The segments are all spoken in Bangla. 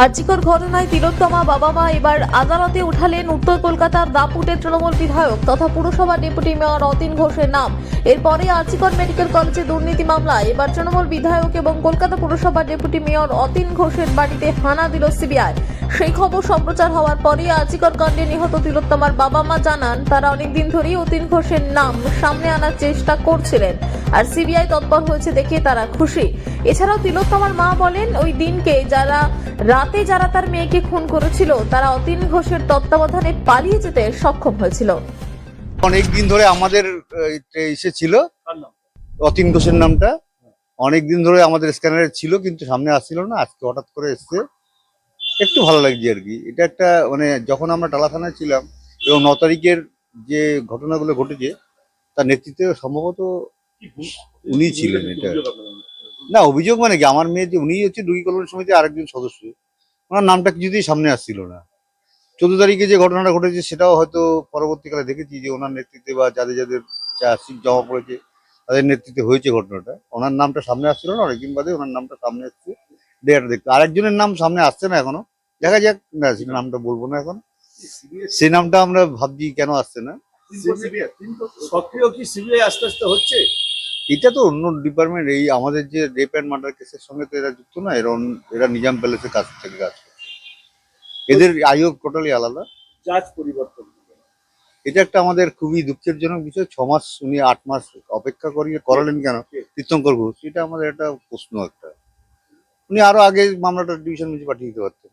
আর্জিকর ঘটনায় তিলোত্তমা বাবা মা এবার আদালতে উঠালেন উত্তর কলকাতার দাপুটের তৃণমূল বিধায়ক তথা পুরসভা ডেপুটি মেয়র অতীন ঘোষের নাম। এরপরে আর্জিকর মেডিকেল কলেজে দুর্নীতি মামলায় এবার তৃণমূল বিধায়ক এবং কলকাতা পুরসভা ডেপুটি মেয়র অতীন ঘোষের বাড়িতে হানা দিল সিবিআই। সেই খবর সম্প্রচার হওয়ার পরে আর্জিকর কাণ্ডে নিহত তিলোত্তমার বাবা মা জানান, তারা অনেকদিন ধরেই অতীন ঘোষের নাম সামনে আনার চেষ্টা করছিলেন। আর সিবিআই তৎপর হয়েছে দেখে তারা খুশি। এছাড়াও তিলোত্তমার মা বলেন ওই দিনকে যারা রাতে যারা তার মেয়েকে খুন করেছিল তারা অতীন ঘোষের তত্ত্বাবধানে পালিয়ে যেতে সক্ষম হয়েছিল। অনেক দিন ধরে আমাদের এসে ছিল। অতীন ঘোষের নামটা। অনেক দিন ধরে আমাদের স্ক্যানারে ছিল কিন্তু সামনে আসছিল না। আজকে হঠাৎ করে এসছে। একটু ভালো লাগছে আর কি। এটা একটা মানে যখন আমরা টালা থানায় ছিলাম এবং ন তারিখের যে ঘটনাগুলো ঘটেছে তার নেতৃত্বে সম্ভবত উনি ছিলেন এটা। না অভিযোগ মানে কি? আমার মেয়ে যে উনি হচ্ছে দুই কল্যাণ সমিতির আরেকজন সদস্য। ওনার নামটা কিছুতেই সামনে আসছিল না। চোদ্দ তারিখে যে ঘটনাটা ঘটেছে সেটাও হয়তো পরবর্তীকালে দেখেছি যে ওনার নেতৃত্বে বা যাদের যাদের সিট জমা পড়েছে তাদের নেতৃত্বে হয়েছে ঘটনাটা। ওনার নামটা সামনে আসছিল না অনেকদিন বাদে ওনার নামটা সামনে আসছে ডেটা দেখতে। আরেকজনের নাম সামনে আসছে না এখনও। দেখা যাক না সে নামটা বলব না এখন। সেই নামটা আমরা ভাবছি কেন আসছে না। সক্রিয় কি সিবিআই আস্তে আস্তে হচ্ছে? এটা তো অন্য ডিপার্টমেন্ট এই আমাদের যে রেপ অ্যান্ড মার্ডার কেসের সঙ্গে তো এরা যুক্ত না এরা অন্য- এরা নিজাম প্যালেসের কাছ থেকে কাজ করছে এদের আয়োগ টোটালি আলাদা। জাজ পরিবর্তন এটা একটা আমাদের খুবই দুঃখেরজনক বিষয়। ছ মাস উনি আট মাস অপেক্ষা করিয়ে করালেন কেন? তীর্থঙ্কর ঘোষ। এটা আমাদের একটা প্রশ্ন একটা। উনি আরও আগে মামলাটা ডিভিশন বেঞ্চে পাঠিয়ে দিতে পারতেন।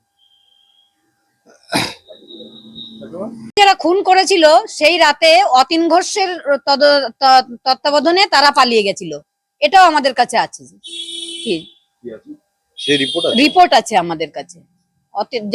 যারা খুন করেছিল সেই রাতে অতীন ঘোষের তত্ত্বাবধানে তারা পালিয়ে গেছিল। এটাও আমাদের কাছে আছে। কি? রিপোর্ট আছে আমাদের কাছে।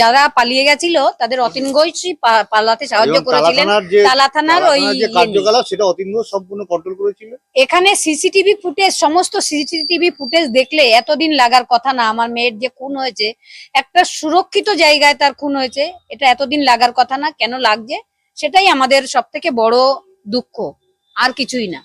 যারা পালিয়ে গেছিল তাদের অতীন ঘোষই পালাতে সাহায্য করেছিলেন। তালা থানার ওই ইয়ে। কার্যকলাপ সেটা অতীন ঘোষ সম্পূর্ণ কন্ট্রোল করেছিল? এখানে সিসিটিভি ফুটেজ সমস্ত সিসিটিভি ফুটেজ দেখলে এতদিন লাগার কথা না আমার মেয়ের যে খুন হয়েছে একটা সুরক্ষিত জায়গায় তার খুন হয়েছে এটা এতদিন লাগার কথা না কেন লাগছে? সেটাই আমাদের সব থেকে বড় দুঃখ আর কিছুই না।